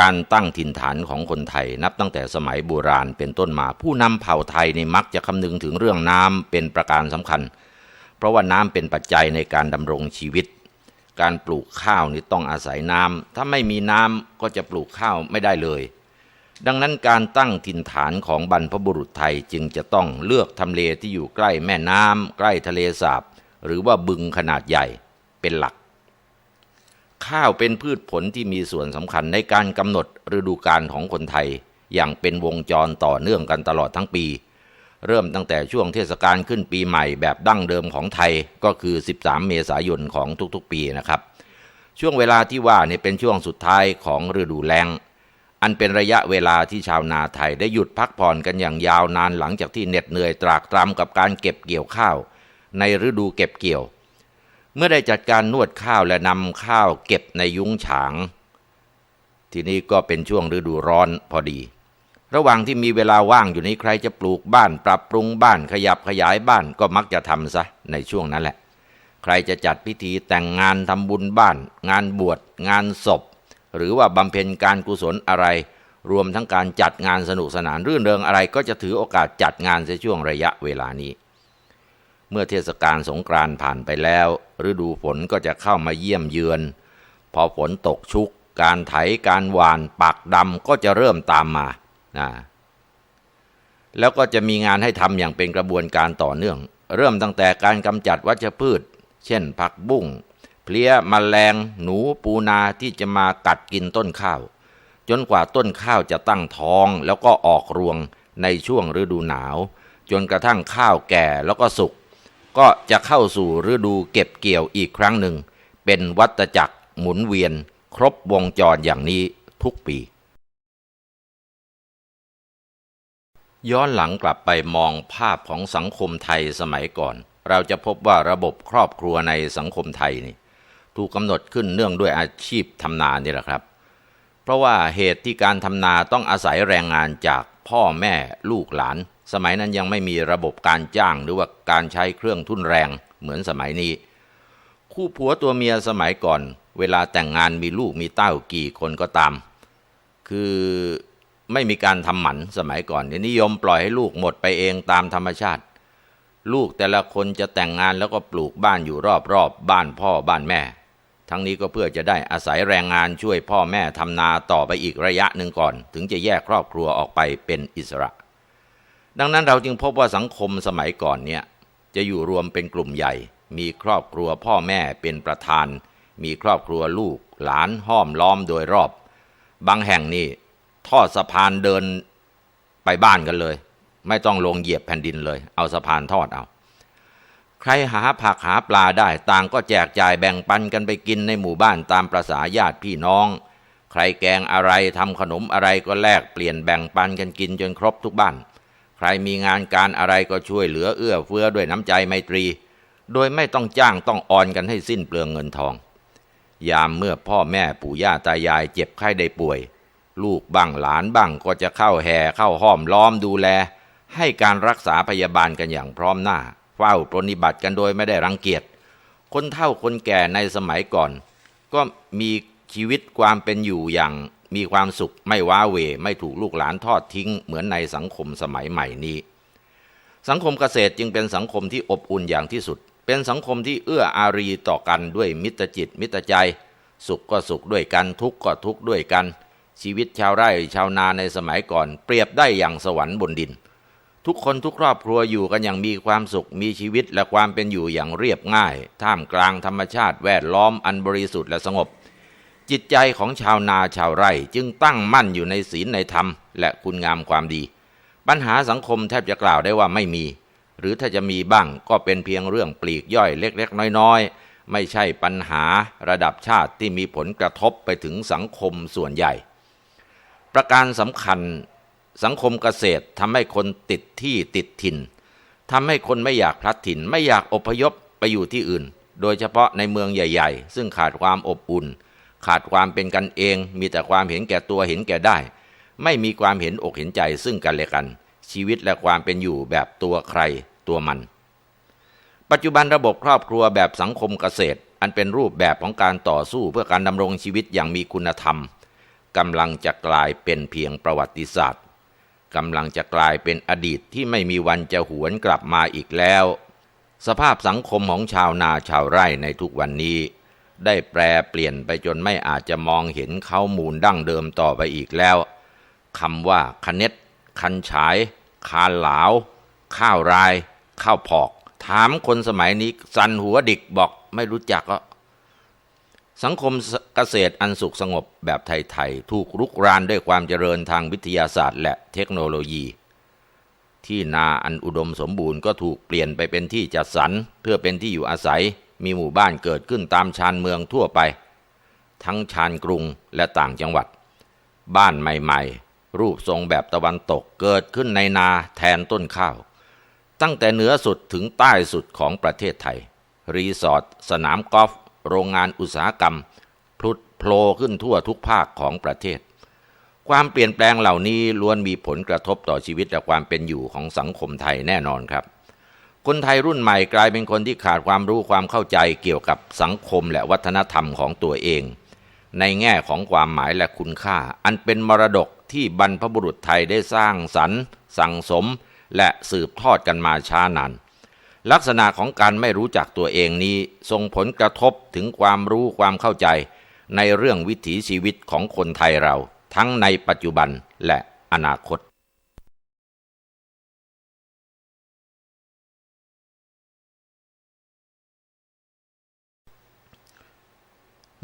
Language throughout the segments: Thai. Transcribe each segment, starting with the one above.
การตั้งถิ่นฐานของคนไทยนับตั้งแต่สมัยโบราณเป็นต้นมา ผู้นำเผ่าไทยในมักจะคำนึงถึงเรื่องน้ำเป็นประการสำคัญ เพราะว่าน้ำเป็นปัจจัยในการดำรงชีวิต การปลูกข้าวนี่ต้องอาศัยน้ำถ้าไม่มีน้ำก็จะปลูกข้าวไม่ได้เลย ดังนั้นการตั้งถิ่นฐานของบรรพบุรุษไทยจึงจะต้องเลือกทำเลที่อยู่ใกล้แม่น้ำใกล้ทะเลสาบ หรือว่าบึงขนาดใหญ่เป็นหลัก ข้าวเป็นพืชผลที่มีส่วนสำคัญในการกำหนดฤดูกาลของคนไทย อย่างเป็นวงจรต่อเนื่องกันตลอดทั้งปี เริ่มตั้งแต่ช่วงเทศกาลขึ้นปีใหม่แบบดั้งเดิมของไทยก็คือ 13 เมษายนของทุกๆปีนะครับ ช่วงเวลาที่ว่านี่เป็นช่วงสุดท้ายของฤดูแล้ง อันเป็นระยะเวลาที่ชาวนาไทยได้หยุดพักผ่อนกันอย่างยาวนานหลังจากที่เหน็ดเหนื่อยตรากตรำกับการเก็บเกี่ยวข้าว ในฤดูเก็บเกี่ยว เมื่อได้จัดการนวดข้าวและนำข้าวเก็บในยุ้งฉาง ทีนี้ก็เป็นช่วงฤดูร้อนพอดี ระหว่างที่มีเวลาว่างอยู่นี้ใครจะปลูกบ้านปรับปรุงบ้านขยับขยายบ้านก็มักจะทำซะในช่วงนั้นแหละ ใครจะจัดพิธีแต่งงานทำบุญบ้าน งานบวชงานศพ หรือว่าบำเพ็ญการกุศลอะไร รวมทั้งการจัดงานสนุกสนานรื่นเริงอะไร ก็จะถือโอกาสจัดงานในช่วงระยะเวลานี้ เมื่อเทศกาลสงกรานต์ผ่านไปแล้ว ฤดูฝนก็จะเข้ามาเยี่ยมเยือน พอฝนตกชุก การไถการหวานปักดำก็จะเริ่มตามมานะแล้วก็จะมีงานให้ทำอย่างเป็นกระบวนการต่อเนื่อง เริ่มตั้งแต่การกำจัดวัชพืช เช่น ผักบุ้งเพลี้ยมแมลง หนูปูนาที่จะมากัดกินต้นข้าว จนกว่าต้นข้าวจะตั้งท้องแล้วก็ออกรวงในช่วงฤดูหนาว จนกระทั่งข้าวแก่แล้วก็สุก ก็จะเข้าสู่ฤดูเก็บเกี่ยวอีกครั้งหนึ่ง เป็นวัฏจักรหมุนเวียน ครบวงจรอย่างนี้ทุกปี ย้อนหลังกลับไปมองภาพของสังคมไทยสมัยก่อน เราจะพบว่าระบบครอบครัวในสังคมไทยนี่ถูกกำหนดขึ้นเนื่องด้วยอาชีพทำนานี่แหละครับ เพราะว่าเหตุที่การทำนาต้องอาศัยแรงงานจากพ่อแม่ลูกหลาน สมัยนั้นยังไม่มีระบบการจ้างหรือว่าการใช้เครื่องทุ่นแรงเหมือนสมัยนี้ คู่ผัวตัวเมียสมัยก่อน เวลาแต่งงานมีลูกมีเต้ากี่คนก็ตาม คือไม่มีการทำหมันสมัยก่อนเนี่ยนิยมปล่อยให้ลูกหมดไปเองตามธรรมชาติ ลูกแต่ละคนจะแต่งงานแล้วก็ปลูกบ้านอยู่รอบๆบบ้านพ่อบ้านแม่ ทั้งนี้ก็เพื่อจะได้อาศัยแรงงานช่วยพ่อแม่ทำนาต่อไปอีกระยะหนึ่งก่อน ถึงจะแยกครอบครัวออกไปเป็นอิสระ ดังนั้นเราจึงพบว่าสังคมสมัยก่อนเนี่ยจะอยู่รวมเป็นกลุ่มใหญ่ มีครอบครัวพ่อแม่เป็นประธาน มีครอบครัวลูก หลานห้อมล้อมโดยรอบ บางแห่งนี่ทอดสะพานเดินไปบ้านกันเลย ไม่ต้องลงเหยียบแผ่นดินเลย เอาสะพานทอดเอา ใครหาผักหาปลาได้ต่างก็แจกจ่ายแบ่งปันกันไปกินในหมู่บ้านตามประษาญาติพี่น้อง ใครแกงอะไรทำขนมอะไรก็แลกเปลี่ยนแบ่งปันกันกินจนครบทุกบ้าน ใครมีงานการอะไรก็ช่วยเหลือเอื้อเฟื้อด้วยน้ำใจไมตรี โดยไม่ต้องจ้างต้องออนกันให้สิ้นเปลืองเงินทอง ยามเมื่อพ่อแม่ปู่ย่าตายายเจ็บไข้ได้ป่วย ลูกบ้างหลานบ้างก็จะเข้าแห่เข้าห้อมล้อมดูแล ให้การรักษาพยาบาลกันอย่างพร้อมหน้า เฝ้าปรนิบัติกันโดยไม่ได้รังเกียจ คนเฒ่าคนแก่ในสมัยก่อน ก็มีชีวิตความเป็นอยู่อย่าง มีความสุขไม่ว้าเวไม่ถูกลูกหลานทอดทิ้ง เหมือนในสังคมสมัยใหม่นี้ สังคมเกษตรจึงเป็นสังคมที่อบอุ่นอย่างที่สุด เป็นสังคมที่เอื้ออารีต่อกันด้วยมิตรจิต มิตรใจ สุขก็สุขด้วยกันทุกข์ก็ทุกข์ด้วยกัน ชีวิตชาวไร่ชาวนาในสมัยก่อน เปรียบได้อย่างสวรรค์บนดิน ทุกคนทุกครอบครัวอยู่กันอย่างมีความสุขมีชีวิตและความเป็นอยู่อย่างเรียบง่าย ท่ามกลางธรรมชาติแวดล้อมอันบริสุทธิ์และสงบ จิตใจของชาวนาชาวไร่จึงตั้งมั่นอยู่ในศีลในธรรม และคุณงามความดี ปัญหาสังคมแทบจะกล่าวได้ว่าไม่มี หรือถ้าจะมีบ้างก็เป็นเพียงเรื่องปลีกย่อยเล็ก ๆ น้อย ๆ ไม่ใช่ปัญหาระดับชาติที่มีผลกระทบไปถึงสังคมส่วนใหญ่ ประการสำคัญสังคมเกษตรทำให้คนติดที่ติดถิ่นทำให้คนไม่อยากพลัดถิ่น ไม่อยากอพยพไปอยู่ที่อื่น โดยเฉพาะในเมืองใหญ่ ๆ ซึ่งขาดความอบอุ่น ขาดความเป็นกันเอง มีแต่ความเห็นแก่ตัวเห็นแก่ได้ ไม่มีความเห็นอกเห็นใจซึ่งกันและกัน ชีวิตและความเป็นอยู่แบบตัวใครตัวมัน ปัจจุบันระบบครอบครัวแบบสังคมเกษตร อันเป็นรูปแบบของการต่อสู้เพื่อการดำรงชีวิตอย่างมีคุณธรรมกำลังจะกลายเป็นเพียงประวัติศาสตร์กำลังจะกลายเป็นอดีตที่ไม่มีวันจะหวนกลับมาอีกแล้ว สภาพสังคมของชาวนาชาวไร่ในทุกวันนี้ ได้แปรเปลี่ยนไปจนไม่อาจจะมองเห็นเขามูลดั้งเดิมต่อไปอีกแล้วคำว่าคเน็ตคันฉาย คานหลาว ข้าวราย ข้าวผอก ถามคนสมัยนี้สันหัวดิกบอกไม่รู้จักก็สังคมเกษตรอันสุขสงบแบบไทยๆ ถูกรุกรานด้วยความเจริญทางวิทยาศาสตร์ และเทคโนโลยี ที่นาอันอุดมสมบูรณ์ก็ถูกเปลี่ยนไปเป็นที่จัดสรรเพื่อเป็นที่อยู่อาศัย มีหมู่บ้านเกิดขึ้นตามชานเมืองทั่วไป ทั้งชานกรุงและต่างจังหวัด บ้านใหม่ๆ รูปทรงแบบตะวันตกเกิดขึ้นในนาแทนต้นข้าว ตั้งแต่เหนือสุดถึงใต้สุดของประเทศไทย รีสอร์ทสนามกอล์ฟโรงงานอุตสาหกรรม พลุดโผล่ขึ้นทั่วทุกภาคของประเทศ ความเปลี่ยนแปลงเหล่านี้ล้วนมีผลกระทบต่อชีวิตและความเป็นอยู่ของสังคมไทยแน่นอนครับ คนไทยรุ่นใหม่กลายเป็นคนที่ขาดความรู้ความเข้าใจเกี่ยวกับสังคมและวัฒนธรรมของตัวเอง ในแง่ของความหมายและคุณค่า อันเป็นมรดกที่บรรพบุรุษไทยได้สร้างสรรค์ สั่งสม และสืบทอดกันมาช้านานลักษณะของการไม่รู้จักตัวเองนี้ส่งผลกระทบถึงความรู้ความเข้าใจ ในเรื่องวิถีชีวิตของคนไทยเรา ทั้งในปัจจุบันและอนาคต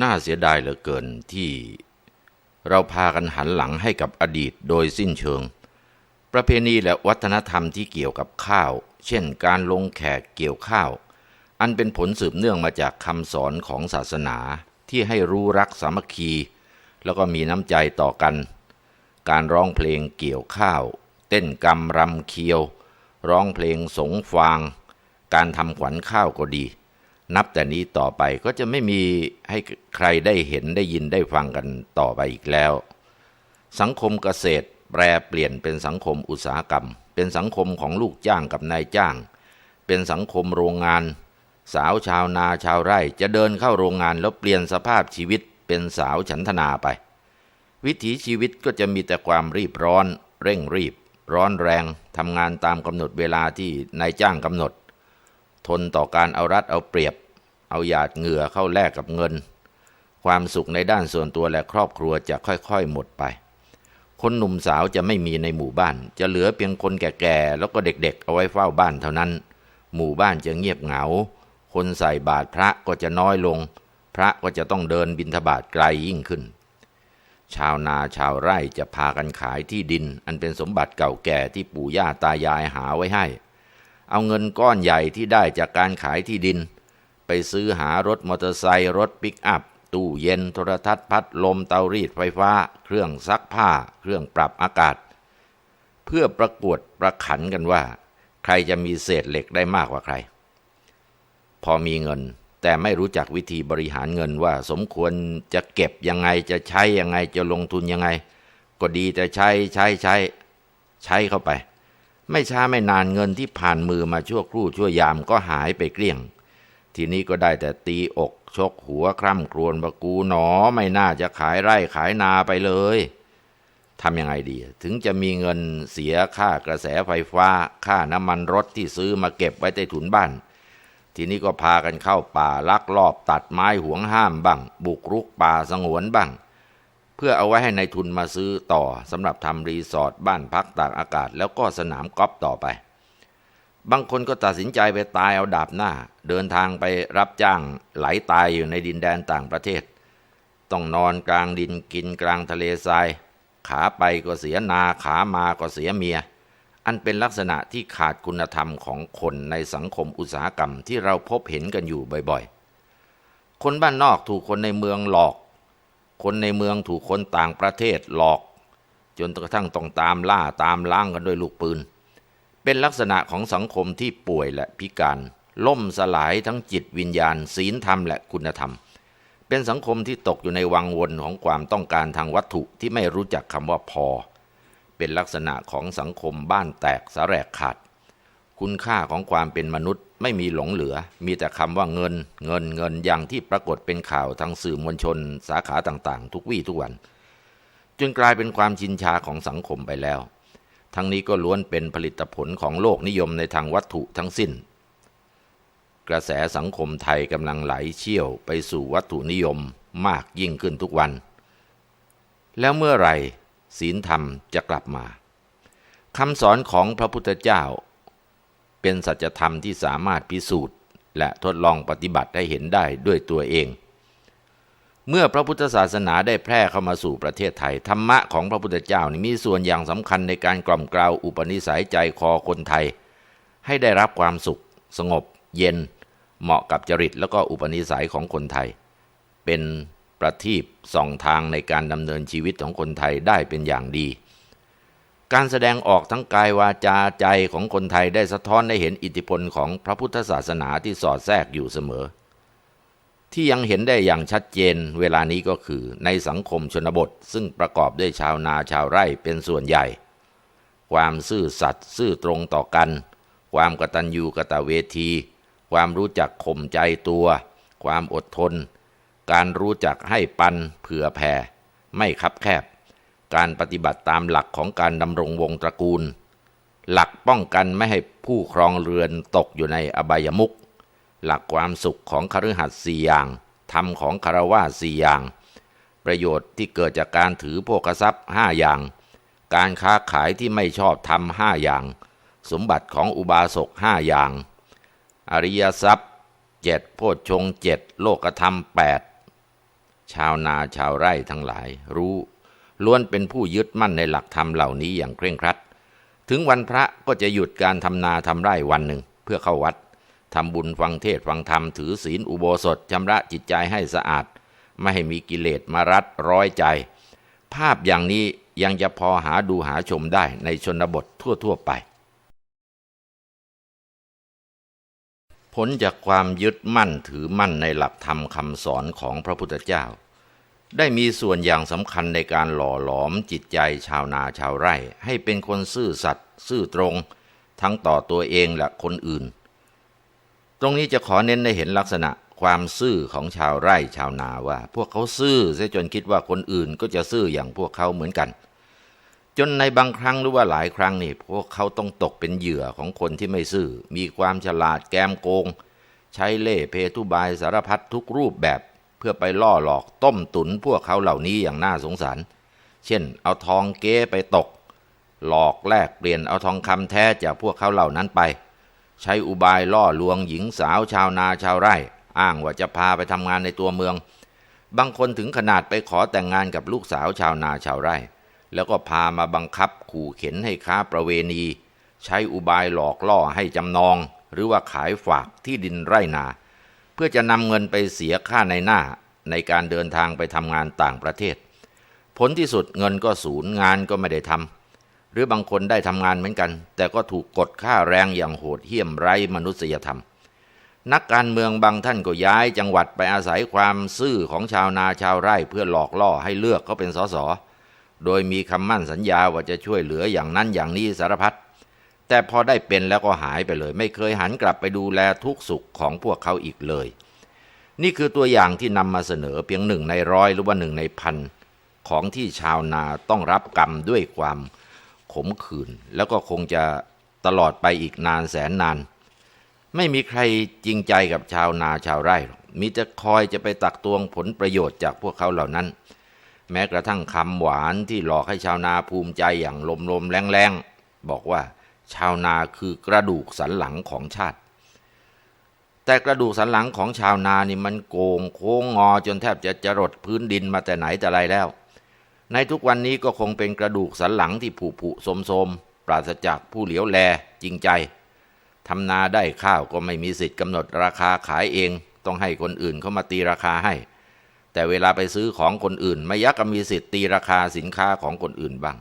น่าเสียดายเหลือเกินที่เราพากันหันหลังให้กับอดีตโดยสิ้นเชิง ประเพณีและวัฒนธรรมที่เกี่ยวกับข้าว เช่น การลงแขกเกี่ยวข้าว อันเป็นผลสืบเนื่องมาจากคำสอนของศาสนาที่ให้รู้รักสามัคคี แล้วก็มีน้ำใจต่อกัน การร้องเพลงเกี่ยวข้าว เต้นกำรำเคียว ร้องเพลงสงฟาง การทำขวัญข้าวก็ดี นับแต่นี้ต่อไปก็จะไม่มีให้ใครได้เห็นได้ยินได้ฟังกันต่อไปอีกแล้ว สังคมเกษตรแปรเปลี่ยนเป็นสังคมอุตสาหกรรม เป็นสังคมของลูกจ้างกับนายจ้าง เป็นสังคมโรงงาน สาวชาวนาชาวไร่จะเดินเข้าโรงงานแล้วเปลี่ยนสภาพชีวิตเป็นสาวฉันทนาไป วิถีชีวิตก็จะมีแต่ความรีบร้อน เร่งรีบ ร้อนแรงทำงานตามกำหนดเวลาที่นายจ้างกำหนด ทนต่อการเอารัดเอาเปรียบ เอาหยาดเหงื่อเข้าแลกกับเงิน ความสุขในด้านส่วนตัวและครอบครัวจะค่อยๆหมดไป คนหนุ่มสาวจะไม่มีในหมู่บ้าน จะเหลือเพียงคนแก่ๆแล้วก็เด็กๆ เอาไว้เฝ้าบ้านเท่านั้น หมู่บ้านจะเงียบเหงา คนใส่บาตรพระก็จะน้อยลง พระก็จะต้องเดินบิณฑบาตไกลยิ่งขึ้นชาวนาชาวไร่จะพากันขายที่ดิน อันเป็นสมบัติเก่าแก่ที่ปู่ย่าตายายหาไว้ให้ เอาเงินก้อนใหญ่ที่ได้จากการขายที่ดิน ไปซื้อหารถมอเตอร์ไซค์รถปิกอัพ ตู้เย็นโทรทัศน์พัดลมเตารีดไฟฟ้า เครื่องซักผ้า เครื่องปรับอากาศ เพื่อประกวดประขันกันว่า ใครจะมีเศษเหล็กได้มากกว่าใคร พอมีเงินแต่ไม่รู้จักวิธีบริหารเงินว่าสมควรจะเก็บยังไงจะใช้ยังไงจะลงทุนยังไง ก็ดีแต่ใช้ใช้ใช้ ใช้เข้าไป ไม่ช้าไม่นานเงินที่ผ่านมือมาชั่วครู่ชั่วยามก็หายไปเกลี้ยง ทีนี้ก็ได้แต่ตีอกชกหัวคร่ำครวญว่ากูหนอไม่น่าจะขายไร่ขายนาไปเลยทำยังไงดี ถึงจะมีเงินเสียค่ากระแสไฟฟ้า ค่าน้ำมันรถที่ซื้อมาเก็บไว้ใต้ถุนบ้าน ทีนี้ก็พากันเข้าป่าลักลอบตัดไม้หวงห้ามบ้าง บุกรุกป่าสงวนบ้าง เพื่อเอาไว้ให้ในทุนมาซื้อต่อสำหรับทำรีสอร์ทบ้านพักตากอากาศ แล้วก็สนามกอล์ฟต่อไป บางคนก็ตัดสินใจไปตายเอาดาบหน้า เดินทางไปรับจ้างไหลตายอยู่ในดินแดนต่างประเทศ ต้องนอนกลางดินกินกลางทะเลทราย ขาไปก็เสียนาขามาก็เสียเมีย อันเป็นลักษณะที่ขาดคุณธรรมของคนในสังคมอุตสาหกรรมที่เราพบเห็นกันอยู่บ่อยๆ คนบ้านนอกถูกคนในเมืองหลอก คนในเมืองถูกคนต่างประเทศหลอก จนกระทั่งต้องตามล่าตามล้างกันด้วยลูกปืน เป็นลักษณะของสังคมที่ป่วยและพิการ ล่มสลายทั้งจิตวิญญาณ ศีลธรรมและคุณธรรม เป็นสังคมที่ตกอยู่ในวังวนของความต้องการทางวัตถุที่ไม่รู้จักคำว่าพอ เป็นลักษณะของสังคมบ้านแตกสาแรกขาด คุณค่าของความเป็นมนุษย์ ไม่มีหลงเหลือ มีแต่คำว่าเงิน เงินเงินอย่างที่ปรากฏเป็นข่าวทางสื่อมวลชน สาขาต่างๆ ทุกวี่ทุกวัน จนกลายเป็นความชินชาของสังคมไปแล้ว ทั้งนี้ก็ล้วนเป็นผลิตผลของโลกนิยมในทางวัตถุทั้งสิ้น กระแสสังคมไทยกำลังไหลเชี่ยวไปสู่วัตถุนิยมมากยิ่งขึ้นทุกวัน แล้วเมื่อไหร่ศีลธรรมจะกลับมาคำสอนของพระพุทธเจ้า เป็นสัจธรรมที่สามารถพิสูจน์ และทดลองปฏิบัติให้เห็นได้ด้วยตัวเอง เมื่อพระพุทธศาสนาได้แพร่เข้ามาสู่ประเทศไทย ธรรมะของพระพุทธเจ้านี่มีส่วนอย่างสำคัญในการกล่อมกล่าวอุปนิสัยใจคอคนไทย ให้ได้รับความสุข สงบ เย็น เหมาะกับจริตแล้วก็อุปนิสัยของคนไทย เป็นประทีปส่องทางในการดำเนินชีวิตของคนไทยได้เป็นอย่างดี การแสดงออกทั้งกายวาจาใจของคนไทยได้สะท้อนให้เห็นอิทธิพลของพระพุทธศาสนาที่สอดแทรกอยู่เสมอ ที่ยังเห็นได้อย่างชัดเจนเวลานี้ก็คือในสังคมชนบท ซึ่งประกอบด้วยชาวนาชาวไร่เป็นส่วนใหญ่ ความซื่อสัตย์ซื่อตรงต่อกัน ความกตัญญูกตเวที ความรู้จักข่มใจตัว ความอดทน การรู้จักให้ปันเผื่อแผ่ไม่คับแคบ การปฏิบัติตามหลักของการดำรงวงตระกูล หลักป้องกันไม่ให้ผู้ครองเรือนตกอยู่ในอบายมุขหลักความสุขของคฤหัสถ์สี่อย่างธรรมของคารวะสี่อย่าง ประโยชน์ที่เกิดจากการถือโภคทรัพย์ห้าอย่าง การค้าขายที่ไม่ชอบทำห้าอย่าง สมบัติของอุบาสกห้าอย่าง อริยทรัพย์เจ็ดโพชฌงเจ็ดโลกธรรมแปดชาวนาชาวไร่ทั้งหลายรู้ ล้วนเป็นผู้ยึดมั่นในหลักธรรมเหล่านี้อย่างเคร่งครัด ถึงวันพระก็จะหยุดการทำนาทำไร่วันหนึ่งเพื่อเข้าวัดทำบุญฟังเทศฟังธรรมถือศีลอุโบสถชำระจิตใจให้สะอาด ไม่ให้มีกิเลสมารัดร้อยใจ ภาพอย่างนี้ยังจะพอหาดูหาชมได้ในชนบททั่ว ๆ ไป ผลจากความยึดมั่นถือมั่นในหลักธรรมคำสอนของพระพุทธเจ้า ได้มีส่วนอย่างสำคัญในการหล่อหลอมจิตใจชาวนาชาวไร่ ให้เป็นคนซื่อสัตย์ซื่อตรง ทั้งต่อตัวเองและคนอื่น ตรงนี้จะขอเน้นให้เห็นลักษณะความซื่อของชาวไร่ชาวนาว่า พวกเขาซื่อเสียจนคิดว่าคนอื่นก็จะซื่ออย่างพวกเขาเหมือนกัน จนในบางครั้งหรือว่าหลายครั้งนี่พวกเขาต้องตกเป็นเหยื่อของคนที่ไม่ซื่อ มีความฉลาดแกมโกง ใช้เล่เพทุบายสารพัดทุกรูปแบบ เพื่อไปล่อหลอกต้มตุนพวกเขาเหล่านี้อย่างน่าสงสาร เช่น เอาทองเก๊ไปตก หลอกแลกเปลี่ยนเอาทองคำแท้จากพวกเขาเหล่านั้นไป ใช้อุบายล่อลวงหญิงสาวชาวนาชาวไร่ อ้างว่าจะพาไปทำงานในตัวเมือง บางคนถึงขนาดไปขอแต่งงานกับลูกสาวชาวนาชาวไร่ แล้วก็พามาบังคับขู่เข็นให้ค้าประเวณี ใช้อุบายหลอกล่อให้จำนอง หรือว่าขายฝากที่ดินไร่นา พื่อจะนำเงินไปเสียค่าในหน้าในการเดินทางไปทำงานต่างประเทศ ผลที่สุดเงินก็สูญงานก็ไม่ได้ทำหรือบางคนได้ทำงานเหมือนกัน แต่ก็ถูกกดค่าแรงอย่างโหดเหี้ยมไร้มนุษยธรรม นักการเมืองบางท่านก็ย้ายจังหวัดไปอาศัยความซื่อของชาวนาชาวไร่เพื่อหลอกล่อให้เลือกเขาเป็นสสโดยมีคำมั่นสัญญาว่าจะช่วยเหลืออย่างนั้นอย่างนี้สารพัด แต่พอได้เป็นแล้วก็หายไปเลย ไม่เคยหันกลับไปดูแลทุกสุขของพวกเขาอีกเลย นี่คือตัวอย่างที่นำมาเสนอเพียงหนึ่งในร้อยหรือว่าหนึ่งในพันของที่ชาวนาต้องรับกรรมด้วยความขมขื่นแล้วก็คงจะตลอดไปอีกนานแสนนาน ไม่มีใครจริงใจกับชาวนาชาวไร่หรอกมีจะคอยจะไปตักตวงผลประโยชน์จากพวกเขาเหล่านั้น แม้กระทั่งคำหวานที่หลอกให้ชาวนาภูมิใจอย่างลมๆแรงๆบอกว่า ชาวนาคือกระดูกสันหลังของชาติ แต่กระดูกสันหลังของชาวนานี่มันโกงโค้งงอจนแทบจะจรดพื้นดินมาแต่ไหนแต่ไรแล้ว ในทุกวันนี้ก็คงเป็นกระดูกสันหลังที่ผุผุสมสมปราศจากผู้เหลียวแลจริงใจทำนาได้ข้าวก็ไม่มีสิทธิ์กำหนดราคาขายเอง ต้องให้คนอื่นเขามาตีราคาให้ แต่เวลาไปซื้อของคนอื่นไม่ยักก็มีสิทธิ์ตีราคาสินค้าของคนอื่นบ้าง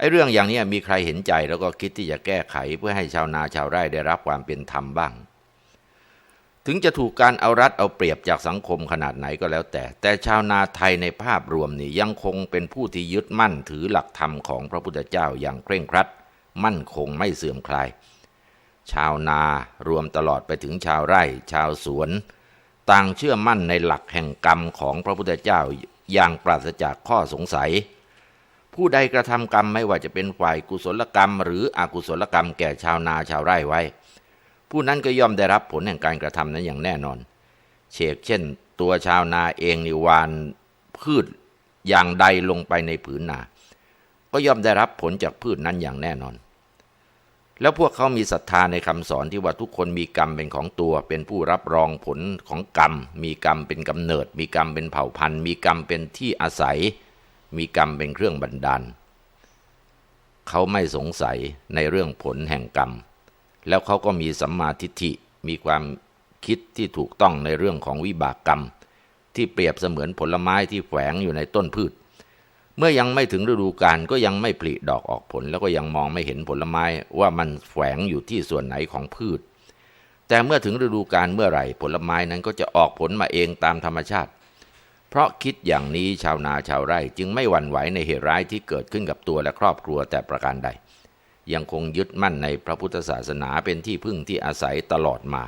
ไอ้เรื่องอย่างนี้มีใครเห็นใจแล้วก็คิดที่จะแก้ไขเพื่อให้ชาวนาชาวไร่ได้รับความเป็นธรรมบ้าง ถึงจะถูกการเอารัดเอาเปรียบจากสังคมขนาดไหนก็แล้วแต่ แต่ชาวนาไทยในภาพรวมนี่ยังคงเป็นผู้ที่ยึดมั่นถือหลักธรรมของพระพุทธเจ้าอย่างเคร่งครัด มั่นคงไม่เสื่อมคลาย ชาวนารวมตลอดไปถึงชาวไร่ ชาวสวน ต่างเชื่อมั่นในหลักแห่งกรรมของพระพุทธเจ้าอย่างปราศจากข้อสงสัย ผู้ใดกระทำกรรมไม่ว่าจะเป็นฝ่ายกุศลกรรม หรืออกุศลกรรมแก่ชาวนาชาวไร่ไว้ ผู้นั้นก็ย่อมได้รับผลแห่งการกระทำนั้นอย่างแน่นอน เชกเช่น ตัวชาวนาเองนิวานพืชอย่างใดลงไปในผืนนา ก็ย่อมได้รับผลจากพืชนั้นอย่างแน่นอน แล้วพวกเขามีศรัทธาในคำสอนที่ว่าทุกคนมีกรรมเป็นของตัว เป็นผู้รับรองผลของกรรม มีกรรมเป็นกำเนิด มีกรรมเป็นเผ่าพันธุ์ มีกรรมเป็นที่อาศัย มีกรรมเป็นเครื่องบันดาล เขาไม่สงสัยในเรื่องผลแห่งกรรม แล้วเขาก็มีสัมมาทิฏฐิ มีความคิดที่ถูกต้องในเรื่องของวิบากกรรม ที่เปรียบเสมือนผลไม้ที่แฝงอยู่ในต้นพืช เมื่อยังไม่ถึงฤดูกาลก็ยังไม่ผลิดอกออกผล แล้วก็ยังมองไม่เห็นผลไม้ว่ามันแฝงอยู่ที่ส่วนไหนของพืช แต่เมื่อถึงฤดูกาลเมื่อไหร่ผลไม้นั้นก็จะออกผลมาเองตามธรรมชาติ เพราะคิดอย่างนี้ชาวนาชาวไร่จึงไม่หวั่นไหวในเหตุร้ายที่เกิดขึ้นกับตัวและครอบครัวแต่ประการใด ยังคงยึดมั่นในพระพุทธศาสนาเป็นที่พึ่งที่อาศัยตลอดมา